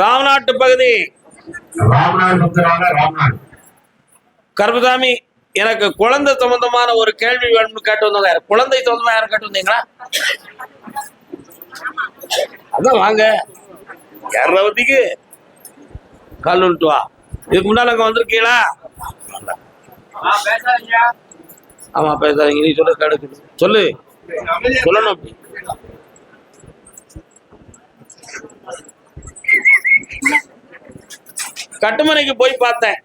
ராமநாட்டு பகுதி. கருப்பசாமி எனக்கு குழந்தை சம்பந்தமான ஒரு கேள்வி வேணும்னு கேட்டு வந்தவங்க யாரு? குழந்தை சம்பந்தமா யாரும் கேட்டு வந்தீங்களா? அதான் வாங்க. இரநூத்திக்கு கால் விட்டு வா. இதுக்கு முன்னால அங்க வந்திருக்கீங்களா? ஆமா பேசாதீங்க. நீ சொல்ல கிடைக்குது சொல்லு. சொல்லணும். கட்டுமனைக்கு போய் பார்த்தேன்.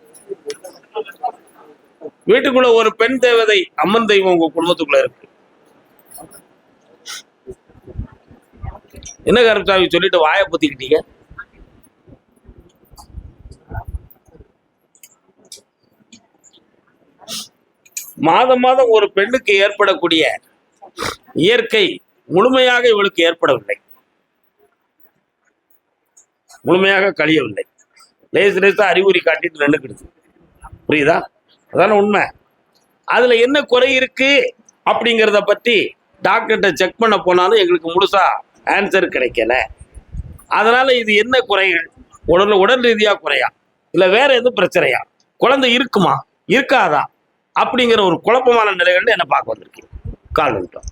வீட்டுக்குள்ள ஒரு பெண் தேவதை அம்மன் தெய்வம் உங்க குடும்பத்துக்குள்ள இருக்கு. என்ன கருப்சாமி சொல்லிட்டு வாயை புத்திக்கிட்டீங்க? மாதம் மாதம் ஒரு பெண்ணுக்கு ஏற்படக்கூடிய இயற்கை முழுமையாக இவளுக்கு ஏற்படவில்லை. முழுமையாக கழியவில்லை. லேசு லேசா அறிகுறி காட்டிட்டு நின்றுக்கிடுது புரியுதா? அதான உண்மை. அதுல என்ன குறை இருக்கு அப்படிங்கிறத பத்தி டாக்டர்கிட்ட செக் பண்ண போனாலும் எங்களுக்கு முழுசா ஆன்சர் கிடைக்கல. அதனால இது என்ன குறைகள்? உடல் உடல் ரீதியா குறையா? இல்ல வேற எதுவும் பிரச்சனையா? குழந்தை இருக்குமா? இருக்காதா? அப்படிங்கிற ஒரு குழப்பமான நிலைகள்னு என்ன பார்க்க வந்திருக்கீங்க. கால் விட்டோம்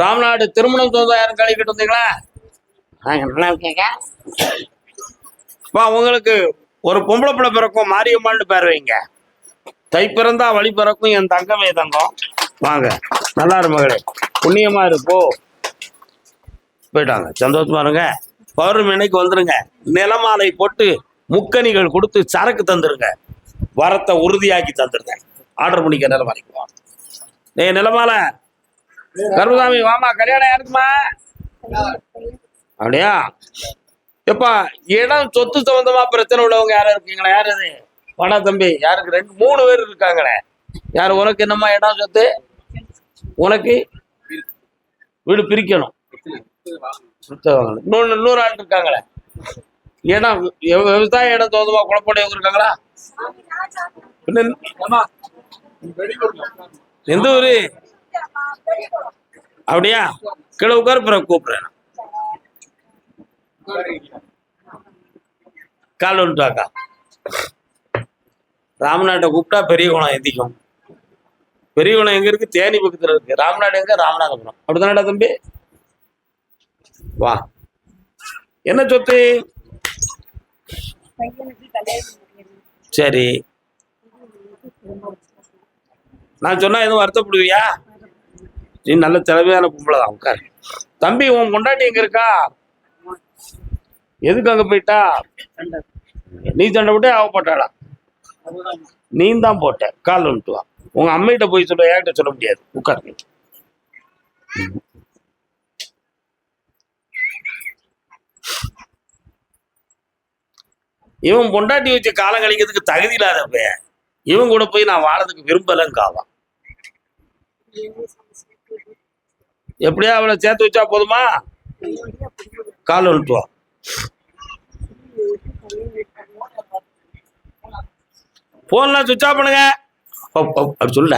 ராம்நாடு திருமணம் சொந்தம் யாரும் கழிக்கிட்டு வந்தீங்களா உங்களுக்கு ஒரு பொம்பளை பிள்ளை பிறக்கும் மாரியம்மாள்னு பேர் வைங்க. தை பிறந்தா வழி பிறக்கும் என் தங்கமே தங்கம். வாங்க நல்லா இரு மகளே. புண்ணியமா இரு போ. போயிட்டாங்க. சந்தோஷமா இருங்க. பௌர்ணமி அன்னைக்கு வந்துருங்க. நிலமாலை போட்டு முக்கணிகள் கொடுத்து சரக்கு தந்துருங்க. வரத்தை உறுதியாக்கி தந்துருங்க. ஆர்டர் பண்ணிக்க நிலமா வா டேய் கருமசாமி வாமா கல்யாணம் யாருக்குமா? அப்படியா? எப்பா இடம் சொத்து சம்பந்தமா பிரச்சனை உள்ளவங்க யாரும் இருக்கீங்களா? யார் அது? வாடா தம்பி. யாருக்கு? ரெண்டு மூணு பேர் இருக்காங்களே. யார் உனக்கு என்னம்மா இடம் சொத்து? உனக்கு? வீடு பிரிக்கணும். இன்னொன்று இன்னொன்னு இன்னொரு ஆள் இருக்காங்களே. விவ- விவசாய இடம் சொந்தமா குழப்படையவங்க இருக்காங்களா? எந்த ஊரு? அப்படியா? கீழே உட்கார பிறகு கூப்பிடுறேன். கால் வந்துட்டாக்கா ராமநாட்டை கூப்பிட்டா பெரிய குளம் எந்திக்கும். பெரிய குளம் எங்க இருக்கு? தேனி பக்கத்துல இருக்கு. ராமநாடு எங்க? ராமநாதபுரம். அப்படிதானடா தம்பி? வா. என்ன சொத்து? சரி. நான் சொன்னா எதுவும் வருத்தப்படுவியா? நீ நல்ல திறமையான பொம்பளை தான் தம்பி உன் கொண்டாட்டி எங்க இருக்கா? எதுக்கு அங்க போயிட்டா? நீ சண்டை விட்டு அவ போட்டாளா? நீ தான் போட்ட. கால் வந்துட்டு வா. உங்க அம்மையிட்ட போய் சொல்ல என்கிட்ட சொல்ல முடியாது. உட்கார். இவன் பொண்டாட்டி வச்சு காலம் கழிக்கிறதுக்கு தகுதி இல்லாதப்ப இவன் கூட போய் நான் வாழறதுக்கு விரும்பலன்னு விரும்பலங்காவான். எப்படியா அவளை சேர்த்து வச்சா போதுமா? கால் விழுட்டுவான் போன்லாம் சுவிட்ச் ஆஃப் பண்ணுங்க. அப்படி சொல்ல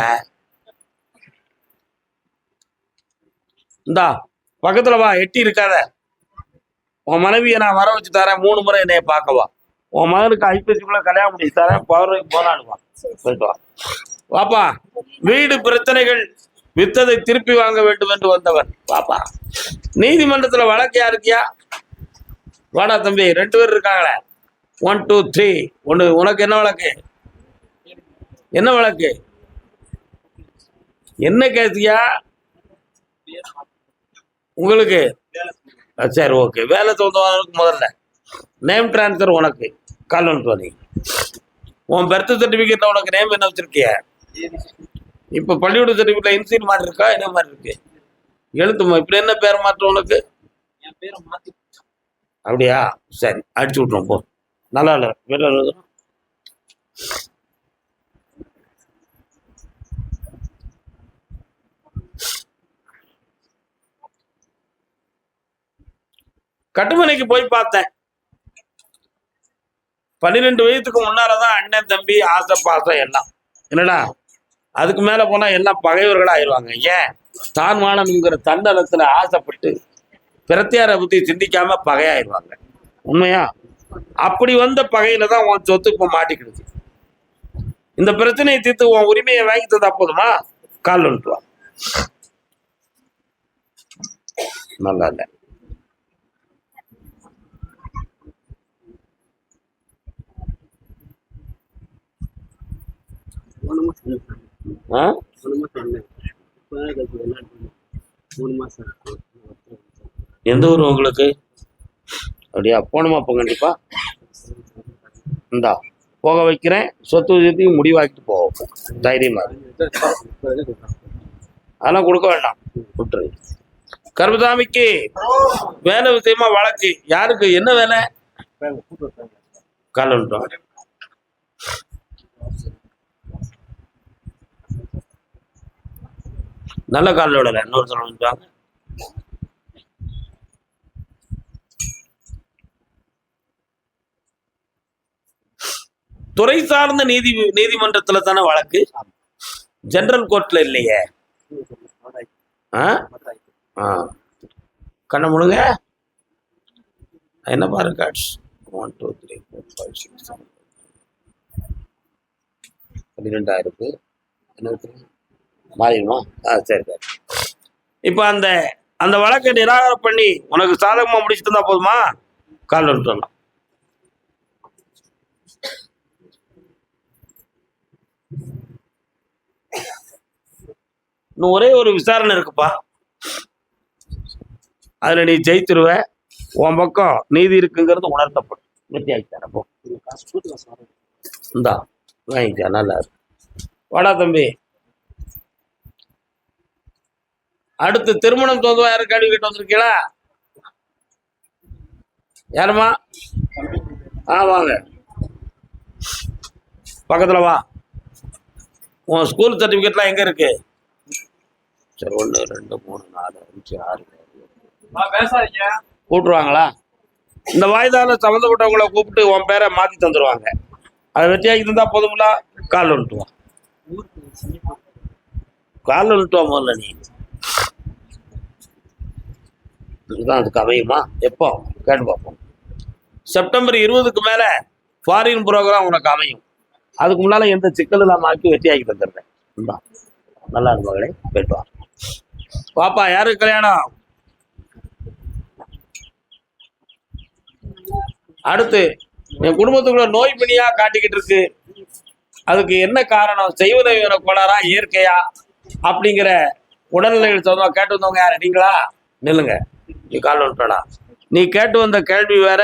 இந்தா பக்கத்துல வா எட்டி இருக்காத. உன் மனைவியை நான் வர வச்சு தரேன். மூணு முறை என்னைய பார்க்கவா. உன் மகனுக்கு ஐப்பசிக்குள்ள கல்யாணம் முடிச்சு தரேன் போனாலும் வா போயிட்டு வா. வாப்பா வீடு பிரச்சனைகள் வித்ததை திருப்பி வாங்க வேண்டும் என்று வந்தவன். வாப்பா நீதிமன்றத்துல வழக்கு யாருக்கியா? வாடா தம்பி ரெண்டு பேர் இருக்காங்களே. ஒன் டூ த்ரீ ஒன்று உனக்கு என்ன வழக்கு? என்ன வழக்கு? என்ன கேசியா உங்களுக்கு? சரி ஓகே வேலை சொந்தமானவனுக்கு முதல்ல. நேம் டிரான்ஸ்ஃபர் உனக்கு. கால் வந்துட்டு உன் பர்த் சர்டிஃபிகேட்ல உனக்கு நேம் என்ன வச்சிருக்கிய? இப்ப பள்ளிக்கூட சர்டிஃபிகேட்ல இன்சீல் மாதிரி இருக்கா? என்ன மாதிரி இருக்கு? எழுத்துமா இப்படி என்ன பேர் மாற்றம் உனக்கு? அப்படியா? சரி அடிச்சு விட்ருவோம் போ. நல்லா இல்லை வெளில கட்டுமனைக்கு போய் பார்த்தேன். பன்னிரெண்டு வயதுக்கு முன்னாலதான் அண்ணன் தம்பி ஆசை பாசம் எல்லாம். என்னடா? அதுக்கு மேல போனா எல்லாம் பகைவர்களா ஆயிடுவாங்க? ஏன்? தான் வாழணுங்கிற தன்னலத்துல ஆசைப்பட்டு பிரத்தியாரை பத்தி சிந்திக்காம பகையாயிருவாங்க உண்மையா? அப்படி வந்த பகையில தான் உன் சொத்து இப்ப மாட்டிக்கிடுது. இந்த பிரச்சனையை தீர்த்து உன் உரிமையை வாங்கி தந்தா போதுமா? கால் வந்துட்டு நல்லா இல்லை மூணு மாசம் ஆ மூணு மாசம் இல்லை மூணு மாசம் எந்த ஊர் உங்களுக்கு? அப்படியா? போகணுமா அப்போ கண்டிப்பா? இந்தா போக வைக்கிறேன். சொத்து விதத்தையும் முடிவாக்கிட்டு போவோம் தைரியமா இரு. அதெல்லாம் கொடுக்க வேண்டாம். விட்டுரு. கருமசாமிக்கு வேலை விஷயமா வழக்கு. யாருக்கு? என்ன வேலை? கால விட்டோம் நல்ல காலில் விடலை. இன்னொருத்தர் வந்துட்டாங்க துறை சார்ந்த நீதி நீதிமன்றத்துல தானே வழக்கு? ஜெனரல் கோர்ட்ல இல்லையே. கண்ண முழுங்க. என்ன பாரு cards one two three four five six பன்னிரெண்டாயிரத்து என்ன மாறிடுமா? ஆ சரி சரி. இப்போ அந்த அந்த வழக்கை நிராகரம் பண்ணி உனக்கு சாதகமாக முடிச்சுட்டு இருந்தா போதுமா? கால் வந்துட்டு இன்னும் ஒரே ஒரு விசாரணை இருக்குப்பா. அதில் நீ ஜெயித்துருவ உன் பக்கம் நீதி இருக்குங்கிறது உணர்த்தப்படும். வெற்றி அப்போ இந்தா வாங்கிக்கா நல்லா இருக்கு. வாடா தம்பி. அடுத்து திருமணம் தோதுவா யாரும் கேள்வி கேட்டு வந்திருக்கீங்களா யாருமா ஆ வாங்க. பக்கத்துல வா. உன் ஸ்கூல் சர்டிஃபிகேட்லாம் எங்க இருக்கு? சரி ஒன்று ரெண்டு மூணு நாலு அஞ்சு ஆறு. கூப்பிட்டுருவாங்களா? இந்த வாய்தால சம்மந்தப்பட்டவங்கள கூப்பிட்டு உன் பேரை மாத்தி தந்துடுவாங்க அதை வெட்டியாக்கி தந்தா போதுங்களா கால் வந்துட்டு வா கால் வந்துட்டு வா முதல்ல நீ. இதுதான் அதுக்கு அமையுமா? எப்போ? கேட்டு பார்ப்போம். செப்டம்பர் இருபதுக்கு மேலே ஃபாரின் ப்ரோக்ராம் உனக்கு அமையும். அதுக்கு முன்னால் எந்த சிக்கல் இல்லாமல் ஆக்கி வெட்டியாக்கி தந்துடுறேன் நல்லா இருப்பாங்களே போயிட்டு வா. பாப்பா யாருக்கு கல்யாணம்? அடுத்து என் குடும்பத்துக்குள்ள நோய் பிணியா காட்டிக்கிட்டு இருக்கு. அதுக்கு என்ன காரணம்? செய்வதை கோளாறா? இயற்கையா? அப்படிங்கிற உடல்நிலைகள் சொந்தமா கேட்டு வந்தவங்க யாரு? நீங்களா? நில்லுங்க. நீ கால் வந்துட்டடா நீ கேட்டு வந்த கேள்வி வேற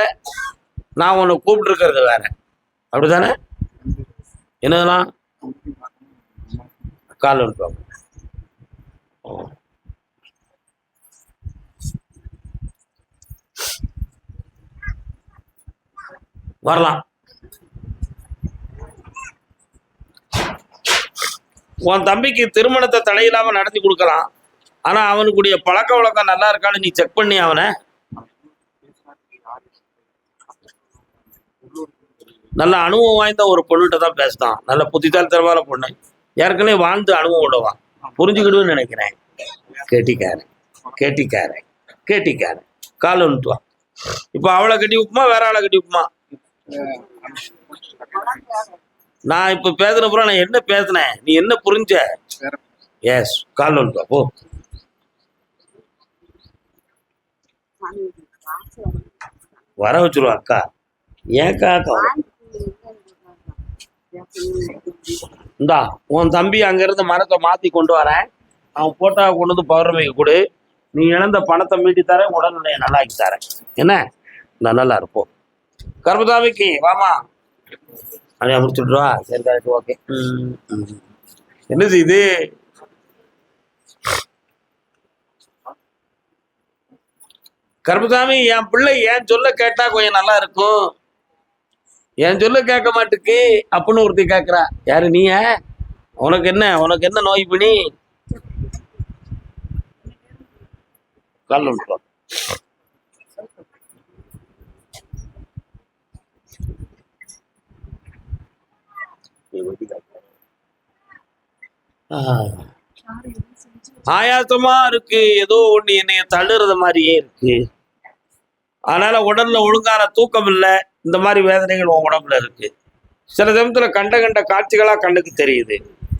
நான் உன்னை கூப்பிட்டுருக்கிறது வேற. அப்படிதானே என்னதுலாம் கால் வந்துட்டு வரலாம். உன் தம்பிக்கு திருமணத்தை தடையில்லாம நடத்தி கொடுக்கலாம். ஆனா அவனுக்குடைய பழக்க வழக்கம் நல்லா இருக்கான்னு நீ செக் பண்ணி அவனை. நல்ல அனுபவம் வாய்ந்த ஒரு பொண்ணுகிட்ட தான் பேசுதான். நல்ல புத்திசாலித்தனமான பொண்ணு. ஏற்கனவே வாழ்ந்து அனுபவம் உள்ளவா. புரிஞ்சுக்கிடுன்னு நினைக்கிறேன். கேட்டிக்காரன். கேட்டிக்காரன். கேட்டிக்காரன். கால் ஒன்றுவான் இப்போ அவளை கட்டி வைப்புமா வேற ஆளை கட்டி வைப்புமா நான் இப்ப பேசுன அப்புறம் நான் என்ன பேசினேன் நீ என்ன புரிஞ்ச? எஸ் கால் வந்துட்டு போ. வர வச்சிருவா அக்கா. ஏக்கா அக்கா இந்தா உன் தம்பி அங்கிருந்து மரத்தை மாத்தி கொண்டு வரேன். அவன் போட்டா கொண்டு வந்து பௌர்ணமிக்கு கொடு. நீ இழந்த பணத்தை மீட்டி தரேன் உடல்நிலையை நல்லாக்கி தரேன். என்ன? நான் நல்லா இருப்போம். கர்மதாமிக்கு வாமா. அப்படியே முடிச்சுட்ருவா சரி கரெக்ட் ஓகே. என்னது இது? கருப்புசாமி என் பிள்ளை ஏன் சொல்ல கேட்டா கொஞ்சம் நல்லா இருக்கும். என் சொல்ல கேட்க மாட்டுக்கு? அப்படின்னு ஒருத்தி கேட்குறா. யாரு நீய? உனக்கு என்ன? உனக்கு என்ன நோய் பண்ணி? கால் ஆயாசமா இருக்கு ஏதோ ஒண்ணு என்னைய தள்ளுறது மாதிரியே இருக்கு. அதனால உடல்ல ஒழுங்கான தூக்கம் இல்லை. இந்த மாதிரி வேதனைகள் உன் உடம்புல இருக்கு. சில சமயத்துல கண்ட கண்ட காட்சிகளா கண்ணுக்கு தெரியுது.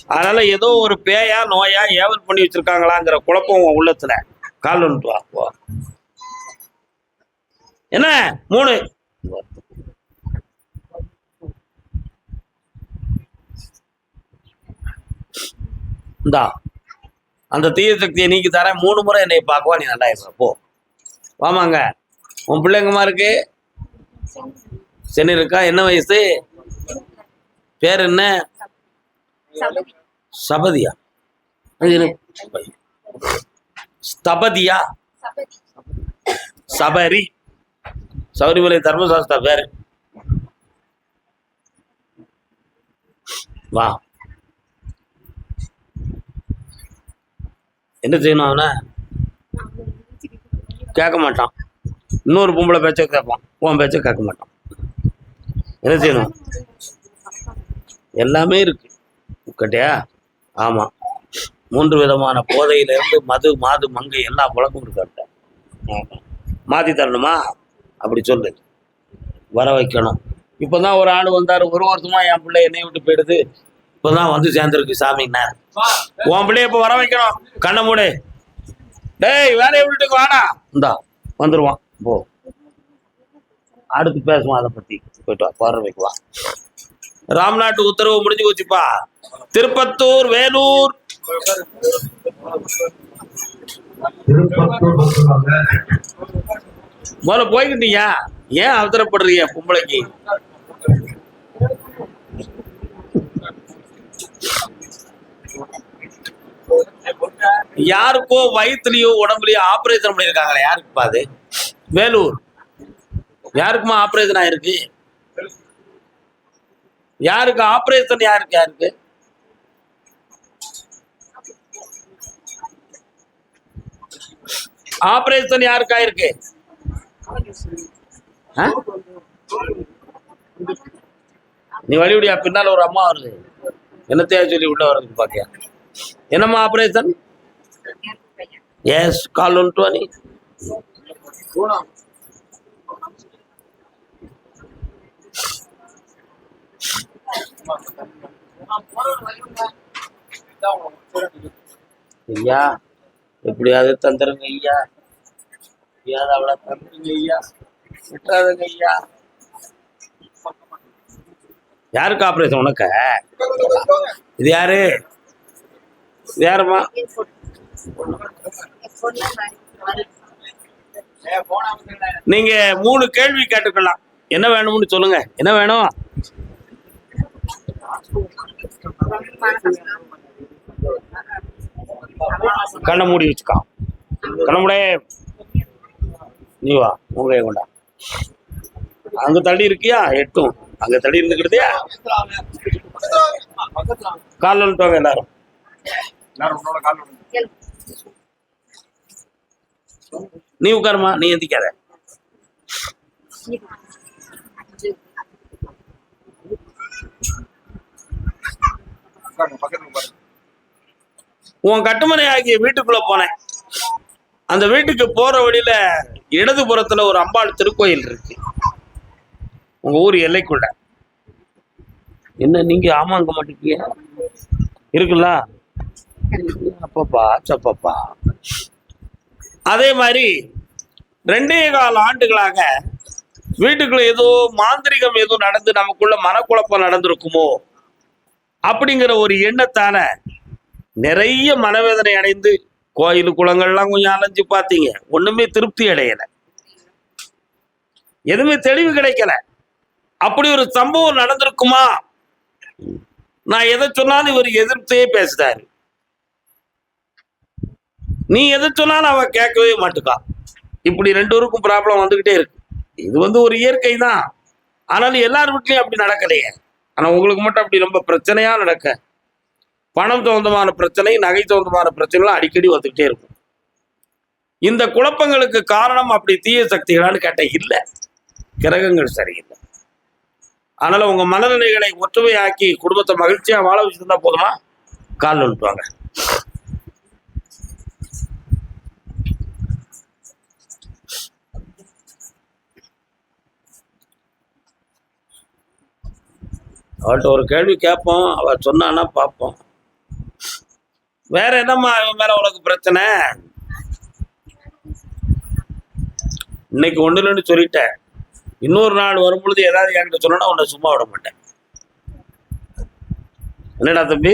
அதனால ஏதோ ஒரு பேயா நோயா ஏவல் பண்ணி வச்சிருக்காங்களாங்கிற குழப்பம் உன் உள்ளத்துல. கால் ஒன்று என்ன? மூணு. இந்தா அந்த தீய சக்தியை நீக்கி தரேன். மூணு முறை என்னை பார்க்கவா நீ நல்லா இருப்ப. போ. வாமாங்க. உன் பிள்ளைங்கம்மா இருக்கு? சரி இருக்கா? என்ன வயசு? பேர் என்ன? சபதியா? ஸ்தபதியா? சபரி. சபரிமலை தர்மசாஸ்தா பேரு. வா. என்ன செய்யணும் அவனை? கேட்க மாட்டான். இன்னொரு பொம்பளை பேச்ச கேட்பான். உன் பேச்சை கேட்க மாட்டான். என்ன செய்யணும்? எல்லாமே இருக்கு. கட்டியா ஆமா. மூன்று விதமான போதையிலேருந்து மது மாது மங்கை எல்லா பழக்கமும் இருக்காட்ட மாத்தி தரணுமா? அப்படி சொல்லு. வர வைக்கணும். இப்போதான் ஒரு ஆள் வந்தார். ஒரு வருஷமா என் பிள்ளை என்னை விட்டு போயிடுது. இப்போதான் வந்து சேர்ந்துருக்கு சாமின்னார் உன் பிள்ளைய இப்போ வர வைக்கணும். கண்ணை மூடு. டேய் வேலையை விட்டுக்கு வாடா. இந்தா வந்துருவான். போ. அடுத்து பேசுவோம் அதை பத்தி. போயிட்டு வா பார்வைக்கு ராம்நாட்டு உத்தரவு முடிஞ்சு போச்சுப்பா. திருப்பத்தூர் வேலூர். முதல்ல போய்கிட்டீங்க. ஏன் அவசரப்படுறீங்க பொம்பளைக்கு? யாருக்கோ வயிற்றுலயோ உடம்புலயோ ஆபரேஷன் பண்ணியிருக்காங்களே யாருக்குப்பா அது? வேலூர். யாருக்குமா ஆபரேஷன் ஆயிருக்கு? யாருக்கு ஆபரேஷன் யாருக்கு யாருக்கு? ஆபரேஷன் யாருக்கு ஆயிருக்கு? நீ வழிபடியா பின்னால ஒரு அம்மா வருது. என்னத்தையா சொல்லி உள்ள வர்றதுக்கு பாக்கியா என்னம்மா ஆபரேஷன் எஸ் கால் ஒன் டுவெண்ட்டி ஐயா எப்படியாவது தந்துருங்க ஐயா. எப்படியாவது அவளை தந்துருங்க ஐயா. விட்டுறாதுங்க ஐயா. யாருக்கு ஆபரேஷன் உனக்கு? இது யாரு? வேறமா நீங்க மூணு கேள்வி கேட்டுக்கலாம். என்ன வேணும்னு சொல்லுங்க. என்ன வேணும்? கண்ணை மூடி வச்சுக்கா. கண்ண மூடே. நீ வா உங்க கொண்டா. அங்க தள்ளி இருக்கியா? எட்டும். அங்க தள்ளி இருந்துக்கிட்டதியா கால் வந்துட்டோங்க எல்லாரும். நீ உட்காருமா நீ எந்திக்காத. உன் கட்டுமனை ஆகிய வீட்டுக்குள்ள போனேன். அந்த வீட்டுக்கு போற வழியில இடதுபுறத்துல ஒரு அம்பாள் திருக்கோயில் இருக்கு. உங்க ஊர் எல்லைக்குள்ள. என்ன நீங்க ஆமாங்க மாட்டேங்க இருக்குல்ல அப்பப்பா சப்பப்பா அதே மாதிரி ரெண்டே கால ஆண்டுகளாக வீட்டுக்குள்ள ஏதோ மாந்திரிகம் ஏதோ நடந்து நமக்குள்ள மனக்குழப்பம் நடந்திருக்குமோ? அப்படிங்கிற ஒரு எண்ணத்தால நிறைய மனவேதனை அடைந்து கோயில் குளங்கள்லாம் கொஞ்சம் அலைஞ்சு பார்த்தீங்க. ஒண்ணுமே திருப்தி அடையல. எதுவுமே தெளிவு கிடைக்கல. அப்படி ஒரு சம்பவம் நடந்திருக்குமா? நான் எதை சொன்னாலும் இவர் எதிர்த்தே பேசுறாரு. நீ எதை சொன்னாலும் அவள் கேட்கவே மாட்டுக்கான் இப்படி ரெண்டு பேருக்கும் ப்ராப்ளம் வந்துக்கிட்டே இருக்கு. இது வந்து ஒரு இயற்கை தான். ஆனாலும் எல்லார் வீட்லையும் அப்படி நடக்கலையே. ஆனால் உங்களுக்கு மட்டும் அப்படி ரொம்ப பிரச்சனையா நடக்க. பணம் தகுந்தமான பிரச்சனை நகை தகுந்தமான பிரச்சனைலாம் அடிக்கடி வந்துக்கிட்டே இருக்கும். இந்த குழப்பங்களுக்கு காரணம் அப்படி தீய சக்திகளான்னு கேட்ட இல்லை. கிரகங்கள் சரியில்லை. அதனால உங்க மனநிலைகளை ஒற்றுமையாக்கி குடும்பத்தை மகிழ்ச்சியா வாழ வச்சுருந்தா போதுமா? கால் விட்டுவாங்க அவள்கிட்ட ஒரு கேள்வி கேட்போம். அவ சொன்னான்னா பார்ப்போம். வேற என்னம்மா இவன் மேல உனக்கு பிரச்சனை? இன்னைக்கு ஒண்ணு இல்லைன்னு சொல்லிட்டேன். இன்னொரு நாள் வரும்பொழுது ஏதாவது என்கிட்ட சொன்னா உன்னை சும்மா விட மாட்டேன். என்னடா தம்பி?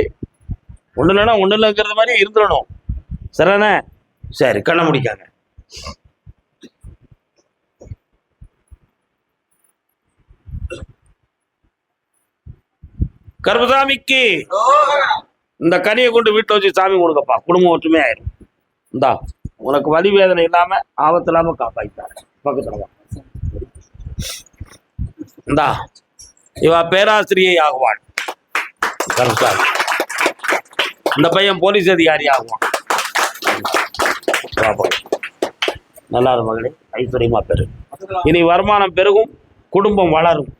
ஒன்று இல்லைன்னா ஒண்ணு இல்லைங்கிறது மாதிரி இருந்துடணும். சரிதானே சரி கண்ணை முடிக்காங்க கருப்பசாமிக்கு இந்த கனியை கொண்டு வீட்டில் வச்சு சாமி கொடுக்கப்பா குடும்பம் ஒற்றுமை ஆயிரும். இந்தா உனக்கு வலி வேதனை இல்லாம ஆபத்து இல்லாம காப்பாய்த்தாரு பக்கத்துல இந்தா இவ பேராசிரியை ஆகுவாள். கருப்பசாமி. இந்த பையன் போலீஸ் அதிகாரி ஆகுவான். வா நல்லா மகளே ஐஸ்வர்யமா பெரு. இனி வருமானம் பெருகும் குடும்பம் வளரும்.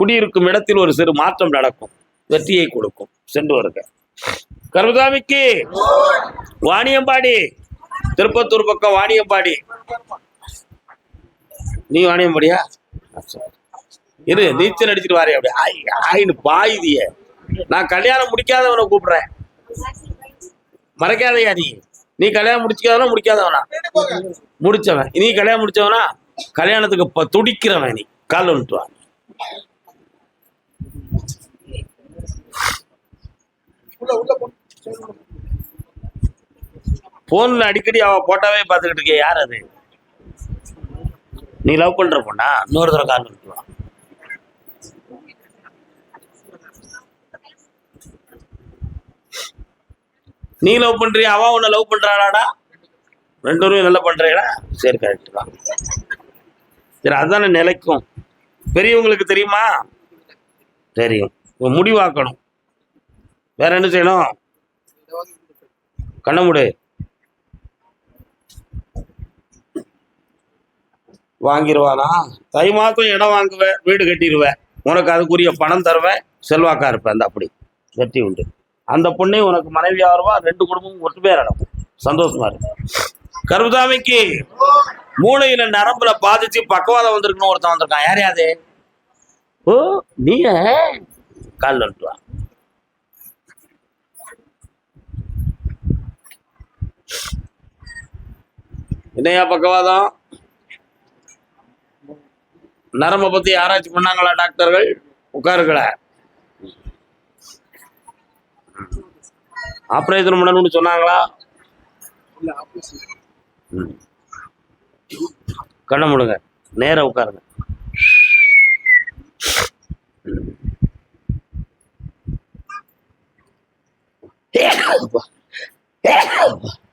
குடியிருக்கும் இடத்தில் ஒரு சிறு மாற்றம் நடக்கும். வெற்றியை கொடுக்கும். சென்று வருக. கருதாமிக்கு வாணியம்பாடி. திருப்பத்தூர் பக்கம் வாணியம்பாடி. நீ வாணியம்பாடியா? இரு நீச்சல் அடிச்சிட்டு வாரே அப்படி ஆய் ஆயின்னு பாயுதிய. நான் கல்யாணம் முடிக்காதவனை கூப்பிடுறேன். மறக்காதையா நீ? நீ கல்யாணம் முடிச்சிக்காதவனா முடிக்காதவனா? முடிச்சவன். நீ கல்யாணம் முடிச்சவனா கல்யாணத்துக்கு இப்ப துடிக்கிறவன் நீ. கால் வந்துட்டு போன்ல அடிக்கடி அவ போட்டாவே பார்த்துக்கிட்டு இருக்க யார் அது? நீ லவ் பண்ற பொண்ணா? இன்னொரு தடவை கால் இருக்கலாம் நீ லவ் பண்றியா? அவன் உன்னை லவ் பண்றாளாடா? ரெண்டு பேரும் நல்லா பண்றீங்களா? சரி கரெக்ட் தான். சரி அதுதானே நிலைக்கும். பெரியவங்களுக்கு தெரியுமா? தெரியும். முடிவாக்கணும் வேற என்ன செய்யணும்? கண்ண முடி. வாங்கிடுவானா தை மாதம் இடம் வாங்குவேன் வீடு கட்டிடுவேன் உனக்கு அதுக்குரிய பணம் தருவேன் செல்வாக்கா இருப்பேன். அந்த அப்படி. வெற்றி உண்டு. அந்த பொண்ணே உனக்கு மனைவி ஆறுவா ரெண்டு குடும்பமும் ஒட்டு பேர் நடக்கும். சந்தோஷமா இருக்கும் கருதாமிக்கு மூளையில நரம்புல பாதிச்சு பக்கவாதம் வந்திருக்குன்னு ஒருத்தன் வந்திருக்கான். யார் யாது? ஓ நீங்க கால் வந்துட்டு என்னையா பக்கவாதம்? நரம்பை பத்தி ஆராய்ச்சி பண்ணாங்களா டாக்டர்கள்? உட்காருங்கள ஆப்ரேஷன் பண்ணணும்னு சொன்னாங்களா? கண்ண முடுங்க. நேர கண்ணை நேரா உட்காருங்க. Yeah.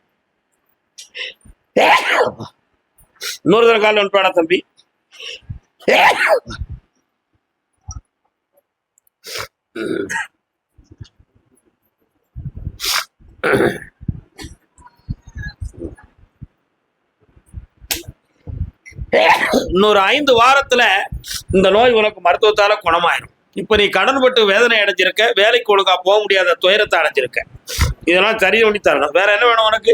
தடவை கால் அனுப்பாடா தம்பி. இன்னொரு ஐந்து வாரத்துல இந்த நோய் உனக்கு மருத்துவத்தால குணமாயிரும். இப்ப நீ கடன்பட்டு வேதனை அடைஞ்சிருக்க வேலைக்கு ஒழுங்கா போக முடியாத துயரத்தை அடைஞ்சிருக்க. இதெல்லாம் சரி பண்ணி தரணும். வேற என்ன வேணும் உனக்கு?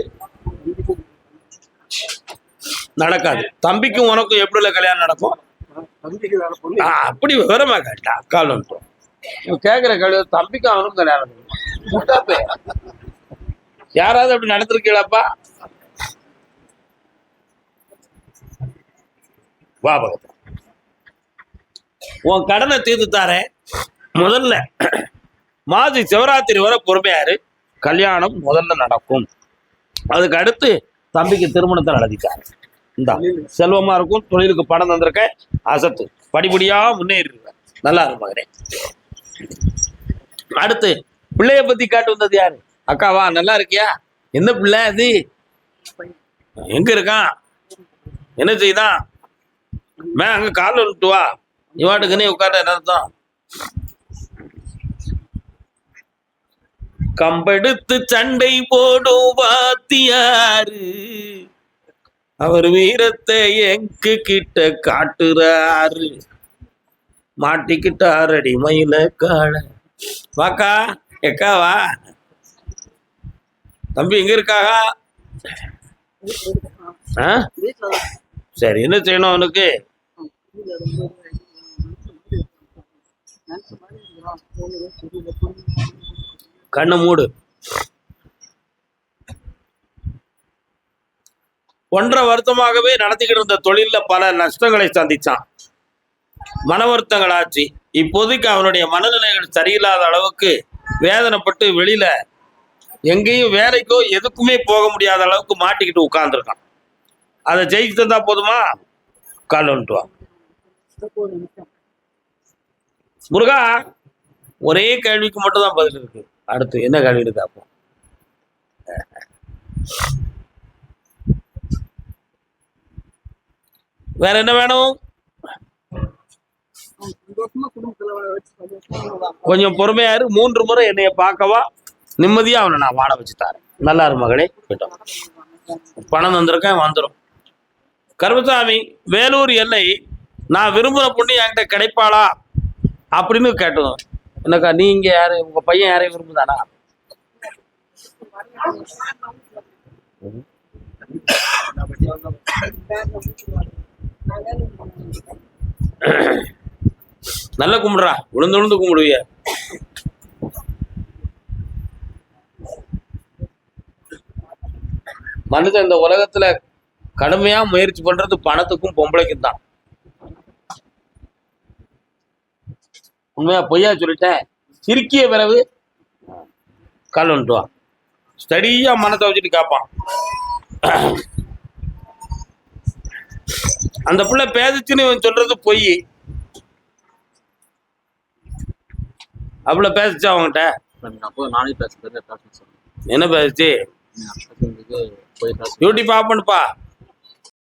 நடக்காது. தம்பிக்கும் உனக்கும் எப்படில கல்யாணம் நடக்கும்? அப்படி விவரமா கேட்டா கால் வந்துட்டோம் இவன் கேக்குற கேள்வி தம்பிக்கும் அவனுக்கும் கல்யாணம். யாராவது அப்படி நடந்திருக்கீங்களாப்பா? வா பகத் உன் கடனை தீர்த்து தாரேன். முதல்ல மாசி சிவராத்திரி வரை பொறுமையாரு கல்யாணம் முதல்ல நடக்கும். அதுக்கு அடுத்து தம்பிக்கு திருமணத்தை நடத்திட்டாரு இந்தா செல்வமா இருக்கும் தொழிலுக்கு பணம் தந்திருக்க அசத்து. படிப்படியா முன்னேறிடுவேன். நல்லா இருக்கும் அடுத்து பிள்ளைய பத்தி காட்டு வந்தது யாரு? அக்காவா நல்லா இருக்கியா? என்ன பிள்ளை அது? எங்க இருக்கான்? என்ன செய்தான்? மே அங்க கால் விட்டு வா. இவாட்டுக்கு நீ உட்கார என்ன அர்த்தம்? கம்பெடுத்து சண்டை போடும் வாத்தியாரு அவர் வீரத்தை எங்க கிட்ட காட்டுறாரு? மாட்டிக்கிட்டாரடி மயில கால. வாக்கா எக்கா வா. தம்பி எங்க இருக்காகா? சரி என்ன செய்யணும் அவனுக்கு? கண்ணை மூடு. ஒன்றரை வருத்தமாகவே நடத்திக்கிட்டு இருந்த தொழில்ல பல நஷ்டங்களை சந்திச்சான். மன வருத்தங்கள் ஆச்சு. இப்போதைக்கு அவனுடைய மனநிலைகள் சரியில்லாத அளவுக்கு வேதனைப்பட்டு வெளியில எங்கேயும் வேலைக்கோ எதுக்குமே போக முடியாத அளவுக்கு மாட்டிக்கிட்டு உட்கார்ந்துருக்கான். அதை ஜெயிச்சு தந்தா போதுமா கால் வந்துட்டுவான் முருகா ஒரே கேள்விக்கு மட்டும் தான் பதில் இருக்கு. அடுத்து என்ன கேள்வி இருக்கு வேற என்ன வேணும்? கொஞ்சம் பொறுமையா இரு. மூன்று முறை என்னைய பார்க்கவா. நிம்மதியா அவனை நான் வாட வச்சு தரேன். நல்லா இரு மகளே. போயிட்டோம் பணம் வந்திருக்கேன் வந்துடும் கருமசாமி வேலூர் எல்லை நான் விரும்புகிற பொண்ணு என்கிட்ட கிடைப்பாளா? அப்படின்னு கேட்டதும் என்னக்கா நீங்க யாரு? உங்க பையன் யாரையும் விரும்புதானா நல்ல கும்பிடுறா. விழுந்து விழுந்து கும்பிடுவிய. மனுஷன் இந்த உலகத்துல கடுமையா முயற்சி பண்றது பணத்துக்கும் பொம்பளைக்கும் தான். உண்மையா பொய்யா சொல்லிட்டேன்? சிரிக்கிய பிறகு கால் வந்துட்டு வா. ஸ்டடியா மனத்தை வச்சுட்டு கேட்பான் அந்த பிள்ளை பேதிச்சுன்னு இவன் சொல்றது பொய். அவ்வளோ பேசிச்சா அவங்ககிட்ட நானே பேசுறது பேச சொன்னேன் என்ன பேசிச்சு? யூடியூப் ஆஃப் பண்ணுப்பா.